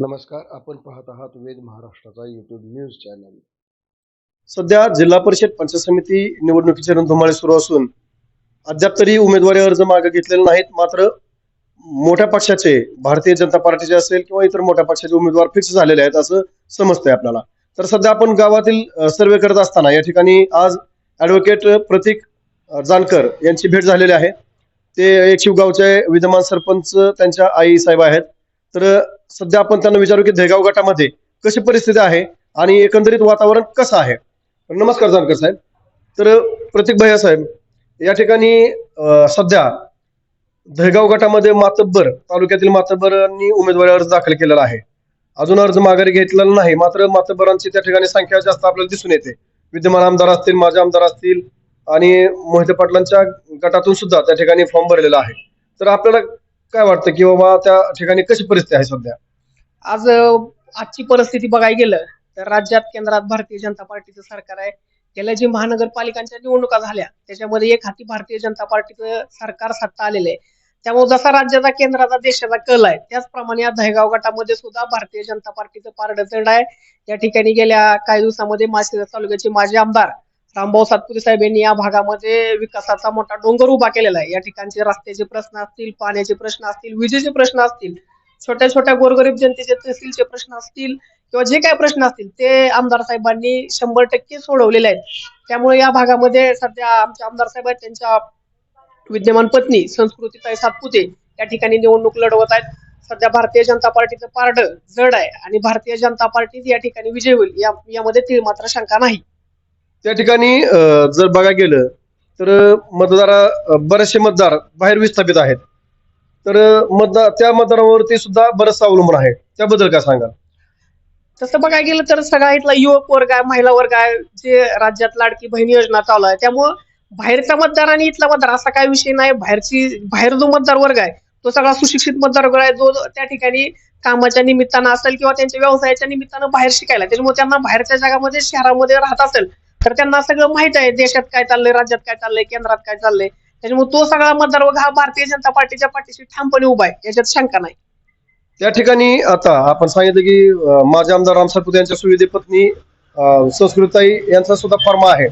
नमस्कार आपण पाहत आहात वेद महाराष्ट्राचा युट्यूब न्यूज चॅनल सध्या जिल्हा परिषद पंचायत समिती निवडणुकीचे रणधुमाळे सुरू असून अद्याप तरी उमेदवारी अर्ज मागे घेतलेले नाहीत. मात्र मोठ्या पक्षाचे भारतीय जनता पार्टीचे असेल किंवा इतर मोठ्या पक्षाचे उमेदवार फिक्स झालेले आहेत असं समजतंय आपल्याला. तर सध्या आपण गावातील सर्वे करत असताना या ठिकाणी आज ऍडव्होकेट प्रतीक जानकर यांची भेट झालेली आहे. ते एक शिवगावचे विद्यमान सरपंच त्यांच्या आई साहेब आहेत. तर सध्या आपण त्यांना विचारू की देगाव गटामध्ये कशी परिस्थिती आहे आणि एकंदरीत वातावरण कसं आहे? नमस्कार जानकर साहेब. तर प्रतीक भैया साहेब या ठिकाणी सध्या दहगाव गटामध्ये मातब्बर तालुक्यातील मातब्बरांनी उमेदवारी अर्ज दाखल केलेला आहे. अजून अर्ज माघारी घेतलेला नाही मात्र मातब्बरांची त्या ठिकाणी संख्या जास्त आपल्याला दिसून येते. विद्यमान आमदार असतील माजी आमदार असतील आणि मोहिते पाटलांच्या गटातून सुद्धा त्या ठिकाणी फॉर्म भरलेला आहे. तर आपल्याला काय वाटतं की बाबा त्या ठिकाणी कशी परिस्थिती आहे सध्या? आज आजची परिस्थिती बघायला गेलं तर राज्यात केंद्रात भारतीय जनता पार्टीचं सरकार आहे. गेल्या जी महानगरपालिकांच्या निवडणुका झाल्या त्याच्यामध्ये एक हाती भारतीय जनता पार्टीचं सरकार सत्ता आलेलं आहे. त्यामुळे जसा राज्याचा केंद्राचा देशाचा कल आहे त्याचप्रमाणे या दहेगाव गटामध्ये सुद्धा भारतीय जनता पार्टीचं पारडं आहे. या ठिकाणी गेल्या काही दिवसामध्ये माळशिरस तालुक्याचे माजी आमदार रामभाऊ सातपुते साहेब यांनी या भागामध्ये विकासाचा मोठा डोंगर उभा केलेला आहे. या ठिकाणचे रस्त्याचे प्रश्न असतील पाण्याचे प्रश्न असतील विजेचे प्रश्न असतील छोट्या छोट्या गोरगरीब जनतेचे तहसीलचे प्रश्न असतील किंवा जे काही प्रश्न असतील ते आमदार साहेबांनी शंभर टक्के सोडवलेले आहेत. त्यामुळे या भागामध्ये सध्या आमचे आमदार साहेब आहेत त्यांच्या विद्यमान पत्नी संस्कृतीताई सातपुते या ठिकाणी निवडणूक लढवत आहेत. सध्या भारतीय जनता पार्टीचं पारड जड आहे आणि भारतीय जनता पार्टी या ठिकाणी विजय होईल या यामध्ये ती मात्र शंका नाही. त्या ठिकाणी जर बघायला गेलं तर मतदार बरेचसे मतदार बाहेर विस्थापित आहेत. तर मतदार त्या मतदारावरती सुद्धा बरंचसं अवलंबून आहे. त्याबद्दल काय सांगाल? तसं बघायला गेलं तर सगळा इथला युवक वर्ग आहे महिला वर्ग आहे जे राज्यात लाडकी बहीण योजना चालू आहे. त्यामुळं बाहेरचा मतदार आणि इथला मतदार असा काय विषय नाही. बाहेरची बाहेर जो मतदार वर्ग आहे तो सगळा सुशिक्षित मतदार वर्ग आहे. जो त्या ठिकाणी कामाच्या निमित्तानं असेल किंवा त्यांच्या व्यवसायाच्या निमित्तानं बाहेर शिकायला त्याच्यामुळे त्यांना बाहेरच्या जगामध्ये शहरामध्ये राहत असेल तर त्यांना सगळं माहीत आहे देशात काय चाललंय राज्यात काय चाललंय केंद्रात काय चाललंय. त्याच्यामुळे तो सगळा मतदार वर्ग हा भारतीय जनता पार्टीच्या पाठीशी ठामपणे उभा आहे याच्यात शंका नाही. त्या ठिकाणी आता आपण सांगितलं की अं, माझे आमदार राम सातपुते यांच्या सुविधे पत्नी अं, संस्कृताई यांचा सुद्धा फॉर्म आहे.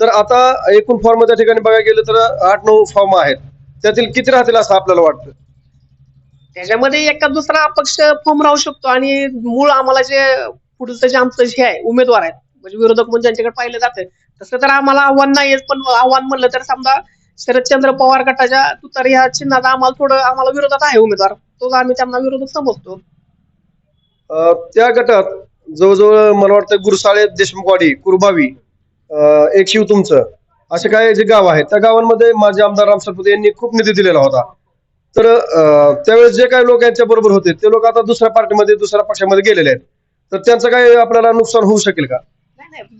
तर आता एकूण फॉर्म त्या ठिकाणी बघायला गेलं तर आठ नऊ फॉर्म आहेत. त्यातील किती राहतील असं आपल्याला वाटतं? त्याच्यामध्ये एका दुसरा अपक्ष फॉर्म राहू शकतो आणि मूळ आम्हाला जे पुढचं जे आमचं जे आहे उमेदवार आहेत म्हणजे विरोधक म्हणून ज्यांच्याकडे पाहिलं जातं तसं तर आम्हाला आव्हान नाही पण आव्हान म्हणलं तर समजा शरदचंद्र पवार गटाच्या तुतारी ह्या चिन्हाचा आम्हाला थोडं आम्हाला विरोधात आहे उमेदवार. तो आम्ही त्यांना विरोधक समजतो. त्या गटात जवळजवळ मला वाटतं गुरसाळे देशमुखवाडी कुरबावी एक शिव तुमचं असे काय जे गाव आहेत त्या गावांमध्ये माझे आमदार राम सातपुते यांनी खूप निधी दिलेला होता. तर त्यावेळेस जे काही लोक यांच्या बरोबर होते ते लोक आता दुसऱ्या पार्टीमध्ये दुसऱ्या पक्षामध्ये गेलेले आहेत. तर त्यांचं काय आपल्याला नुकसान होऊ शकेल का?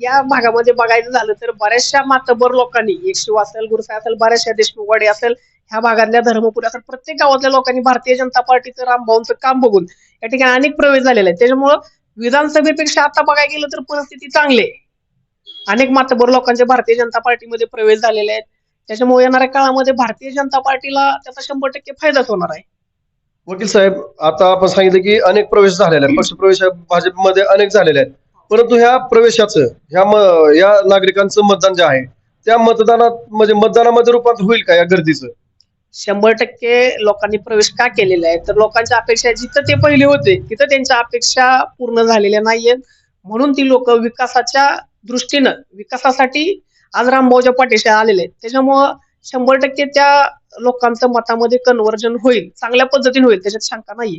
या भागामध्ये बघायचं झालं तर बऱ्याचशा मातबर लोकांनी एक शिव असेल गुरुसाई असेल बऱ्याचशा देशमुखवाडी असेल ह्या भागातल्या धर्मपुरी असेल प्रत्येक गावातल्या लोकांनी भारतीय जनता पार्टीचं रामभाऊंचं काम बघून या ठिकाणी अनेक प्रवेश झालेले आहेत. त्याच्यामुळं विधानसभेपेक्षा आता बघायला गेलं तर परिस्थिती चांगली आहे. अनेक मातबर लोकांचे भारतीय जनता पार्टीमध्ये प्रवेश झालेले आहेत. त्याच्यामुळे येणाऱ्या काळामध्ये भारतीय जनता पार्टीला त्याचा शंभर टक्के फायदाच होणार आहे. वकील साहेब आता आपण सांगितलं की अनेक प्रवेश झालेले आहेत. पक्षप्रवेश भाजपमध्ये अनेक झालेले आहेत. परंतु ह्या प्रवेशाचं ह्या या नागरिकांचं मतदान जे आहे त्या मतदानात म्हणजे मतदानामध्ये रूपांतर होईल का या गर्दीचं? शंभर टक्के लोकांनी प्रवेश का केलेला आहे? तर लोकांच्या अपेक्षा जिथं ते पहिले होते तिथं त्यांच्या अपेक्षा पूर्ण झालेल्या नाहीयेत. म्हणून ती लोक विकासाच्या दृष्टीनं विकासासाठी आज रामभाऊच्या पाठीशी आलेले आहेत. त्याच्यामुळं शंभर टक्के त्या लोकांचं मतामध्ये कन्वर्जन होईल. चांगल्या पद्धतीने होईल त्याच्यात शंका नाहीये.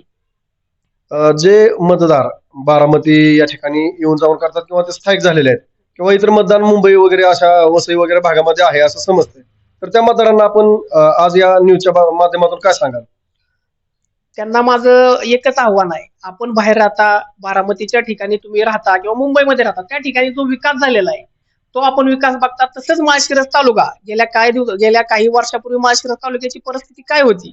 जे मतदार बारामती या ठिकाणी येऊन जाऊन करतात किंवा ते स्थायिक झालेले आहेत किंवा इतर मतदान मुंबई वगैरे अशा वसई वगैरे भागामध्ये आहे असं समजतंय. तर त्या मतदारांना आपण आज या न्यूजच्या माध्यमातून काय सांगाल? त्यांना माझं एकच आव्हान आहे. आपण बाहेर राहता बारामतीच्या ठिकाणी तुम्ही राहता किंवा मुंबईमध्ये राहता त्या ठिकाणी जो विकास झालेला आहे तो आपण विकास बघता तसंच माळशिरस तालुका. गेल्या काही दिवस गेल्या काही वर्षापूर्वी माळशिरस तालुक्याची परिस्थिती काय होती?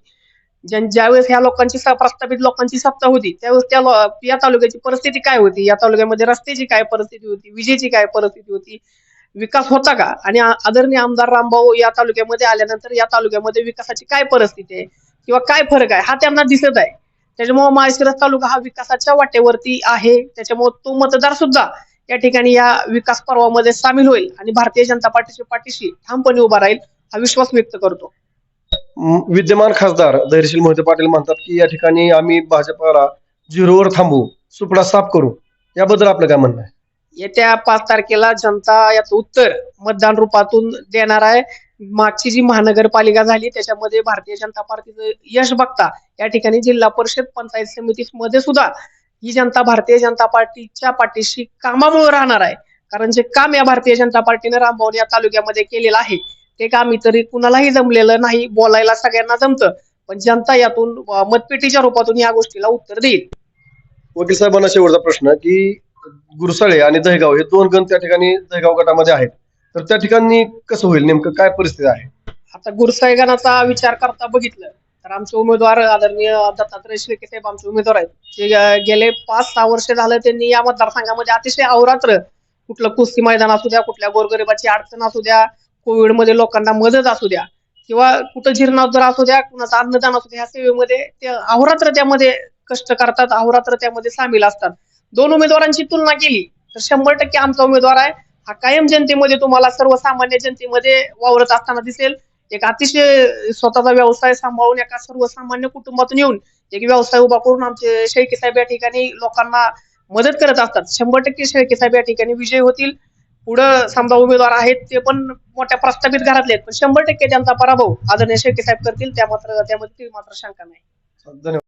ज्यावेळेस ह्या लोकांची प्रस्थापित लोकांची सत्ता होती त्यावेळेस त्या या तालुक्याची परिस्थिती काय होती? या तालुक्यामध्ये रस्त्याची काय परिस्थिती होती? विजेची काय परिस्थिती होती? विकास होता का? आणि आदरणीय आमदार रामभाऊ या तालुक्यामध्ये आल्यानंतर या तालुक्यामध्ये विकासाची काय परिस्थिती आहे? किंवा काय फरक आहे? हा त्यांना दिसत आहे. त्याच्यामुळे माळशिरस तालुका हा विकासाच्या वाटेवरती आहे. त्याच्यामुळे तो मतदार सुद्धा या ठिकाणी या विकास पर्वामध्ये सामील होईल आणि भारतीय जनता पार्टीच्या पाठीशी ठामपणे उभा राहील हा विश्वास व्यक्त करतो. विद्यमान खासदार धैर्यशील मोहिते पाटील म्हणतात की या ठिकाणी आम्ही भाजपाला झिरोवर थांबू सुपडा साफ करू. याबद्दल आपलं काय म्हणणं आहे? येत्या पाच तारखेला जनता याचं उत्तर मतदान रूपातून देणार आहे. मागची जी महानगरपालिका झाली त्याच्यामध्ये भारतीय जनता पार्टीचं यश बघता या ठिकाणी जिल्हा परिषद पंचायत समिती मध्ये सुद्धा ही जनता भारतीय जनता पार्टीच्या पाठीशी कामामुळे राहणार आहे. कारण जे काम या भारतीय जनता पार्टीने रामभाऊन या तालुक्यामध्ये केलेलं आहे ते काम इतरी कुणालाही जमलेलं नाही बोलायला सगळ्यांना जमतं. पण जनता यातून मतपेटीच्या रूपातून या गोष्टीला उत्तर देईल. वकील साहेबांना शेवटचा प्रश्न की गुरसाळे आणि दहेगाव हे दोन गण त्या ठिकाणी दहेगाव गटामध्ये आहेत. तर त्या ठिकाणी कसं होईल नेमकं काय परिस्थिती आहे? आता गुरसाईगणाचा विचार करता बघितलं तर आमचे उमेदवार आदरणीय दत्तात्रय शेळके साहेब आमचे उमेदवार आहेत. अं, गेले पाच सहा वर्ष झालं त्यांनी या मतदारसंघामध्ये अतिशय अवरात्र कुठलं कुस्ती मैदान असू द्या कुठल्या गोरगरिबाची अडचण असू द्या कोविडमध्ये लोकांना मदत असू द्या किंवा कुठं जीर्णोद्धार असू द्या कुणाचं अन्नदान असू द्या ह्या सेवेमध्ये ते अहोरात्र त्यामध्ये कष्ट करतात अहोरात्र त्यामध्ये सामील असतात. दोन उमेदवारांची तुलना केली तर शंभर टक्के आमचा उमेदवार आहे. हा कायम जनतेमध्ये तुम्हाला सर्वसामान्य जनतेमध्ये वावरत असताना दिसेल. एक अतिशय स्वतःचा व्यवसाय सांभाळून एका सर्वसामान्य कुटुंबातून येऊन एक व्यवसाय उभा करून आमचे शेळके साहेब या ठिकाणी लोकांना मदत करत असतात. शंभर टक्के शेळके साहेब या ठिकाणी विजयी होतील. पुढं समजा उमेदवार आहेत ते पण मोठ्या प्रस्थापित घरातले आहेत. पण शंभर टक्के त्यांचा पराभव आदरणीय शेळके साहेब करतील त्या मात्र त्यामध्ये ती मात्र शंका नाही. धन्यवाद.